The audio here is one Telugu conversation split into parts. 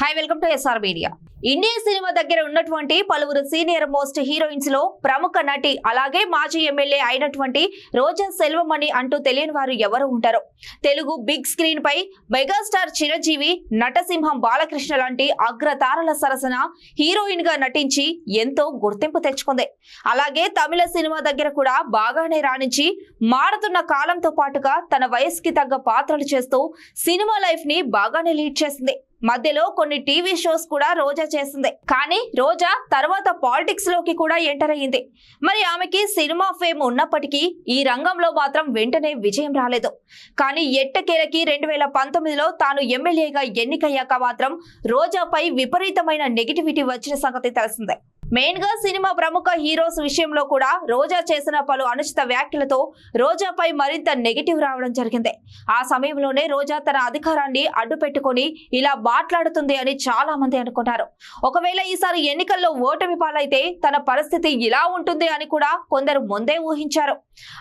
Hi welcome to SR media Indian cinema దగ్గర ఉన్నటువంటి పలువురు సీనియర్ మోస్ట్ హీరోయిన్స్లో ప్రముఖ నటి అలాగే మాజీ ఎమ్మెల్యే అయినటువంటి రోజా సెల్వమణి అంటూ తెలియని వారు ఎవరు ఉంటారు. తెలుగు బిగ్ స్క్రీన్ పై మెగాస్టార్ చిరంజీవి నటసింహం బాలకృష్ణ లాంటి అగ్రతారల సరసన హీరోయిన్గా నటించి ఎంతో గుర్తింపు తెచ్చుకుంది. అలాగే తమిళ సినిమా దగ్గర కూడా బాగానే రాణించి మారుతున్న కాలంతో పాటుగా తన వయసుకి తగ్గ పాత్రలు చేస్తూ సినిమా లైఫ్ని బాగానే లీడ్ చేసింది. మధ్యలో కొన్ని టీవీ షోస్ కూడా రోజా చేసింది. కానీ రోజా తర్వాత పాలిటిక్స్లోకి కూడా ఎంటర్ అయ్యింది. మరి ఆమెకి సినిమా ఫేమ్ ఉన్నప్పటికీ ఈ రంగంలో మాత్రం వెంటనే విజయం రాలేదు. కానీ ఎట్టకేలకి రెండు వేల పంతొమ్మిదిలో తాను ఎమ్మెల్యేగా ఎన్నికయ్యాక మాత్రం రోజాపై విపరీతమైన నెగిటివిటీ వచ్చిన సంగతి తెలిసిందే. మెయిన్గా సినిమా ప్రముఖ హీరోస్ విషయంలో కూడా రోజా చేసిన పలు అనుచిత వ్యాఖ్యలతో రోజాపై మరింత నెగిటివ్ రావడం జరిగింది. ఆ సమయంలోనే రోజా తన అధికారాన్ని అడ్డు పెట్టుకొని ఇలా మాట్లాడుతుంది అని చాలా మంది అనుకున్నారు ఒకవేళ ఈసారి ఎన్నికల్లో ఓటమి పాలైతే తన పరిస్థితి ఇలా ఉంటుంది అని కూడా కొందరు ముందే ఊహించారు.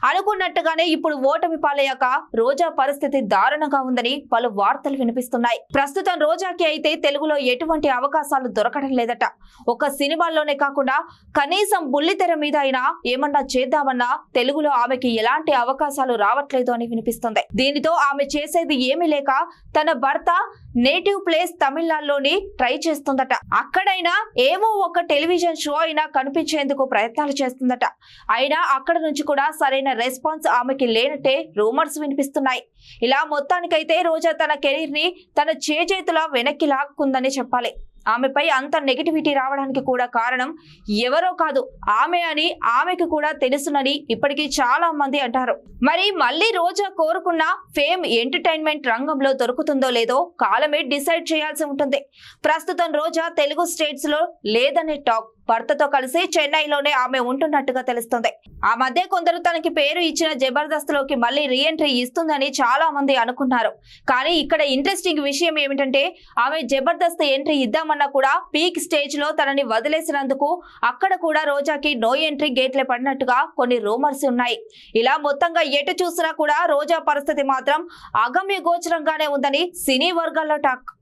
అనుకున్నట్టుగానే ఇప్పుడు ఓటమి పాలయ్యాక రోజా పరిస్థితి దారుణంగా ఉందని పలు వార్తలు వినిపిస్తున్నాయి. ప్రస్తుతం రోజాకి అయితే తెలుగులో ఎటువంటి అవకాశాలు దొరకడం లేదట. ఒక సినిమాల్లోనే కాకుండా కనీసం బుల్లితెర మీద అయినా ఏమన్నా చేద్దామన్నా తెలుగులో ఆమెకి ఎలాంటి అవకాశాలు రావట్లేదు అని వినిపిస్తుంది. దీనితో ఆమె చేసేది ఏమీ లేక తన భర్త నేటివ్ ప్లేస్ తమిళనాడులోని ట్రై చేస్తుందట. అక్కడైనా ఏవో ఒక టెలివిజన్ షో అయినా కనిపించేందుకు ప్రయత్నాలు చేస్తుందట. అయినా అక్కడ నుంచి కూడా సరైన రెస్పాన్స్ ఆమెకి లేనట్టే రూమర్స్ వినిపిస్తున్నాయి. ఇలా మొత్తానికైతే రోజా తన కెరీర్ని తన చేతుల వెనక్కి లాక్కుందని చెప్పాలి. ఆమెపై అంత నెగిటివిటీ రావడానికి కూడా కారణం ఎవరో కాదు ఆమె అని ఆమెకు కూడా తెలుసునని ఇప్పటికీ చాలా మంది అంటారు. మరి మళ్ళీ రోజా కోరుకున్న ఫేమ్ ఎంటర్టైన్మెంట్ రంగంలో దొరుకుతుందో లేదో కాలమే డిసైడ్ చేయాల్సి ఉంటుంది. ప్రస్తుతం రోజా తెలుగు స్టేట్స్లో లేదనే టాక్ భర్తతో కలిసి చెన్నైలోనే ఆమె ఉంటున్నట్టుగా తెలుస్తుంది. ఆ మధ్య కొందరు తనకి పేరు ఇచ్చిన జబర్దస్త్లోకి మళ్ళీ రీఎంట్రీ ఇస్తుందని చాలా మంది అనుకున్నారు కానీ ఇక్కడ ఇంట్రెస్టింగ్ విషయం ఏమిటంటే ఆమె జబర్దస్త్ ఎంట్రీ ఇద్దామన్నా కూడా పీక్ స్టేజ్లో తనని వదిలేసినందుకు అక్కడ కూడా రోజాకి నో ఎంట్రీ గేట్లే పడినట్టుగా కొన్ని రూమర్స్ ఉన్నాయి. ఇలా మొత్తంగా ఎటు చూసినా కూడా రోజా పరిస్థితి మాత్రం అగమ్య గోచరంగానే ఉందని సినీ వర్గాల్లో టాక్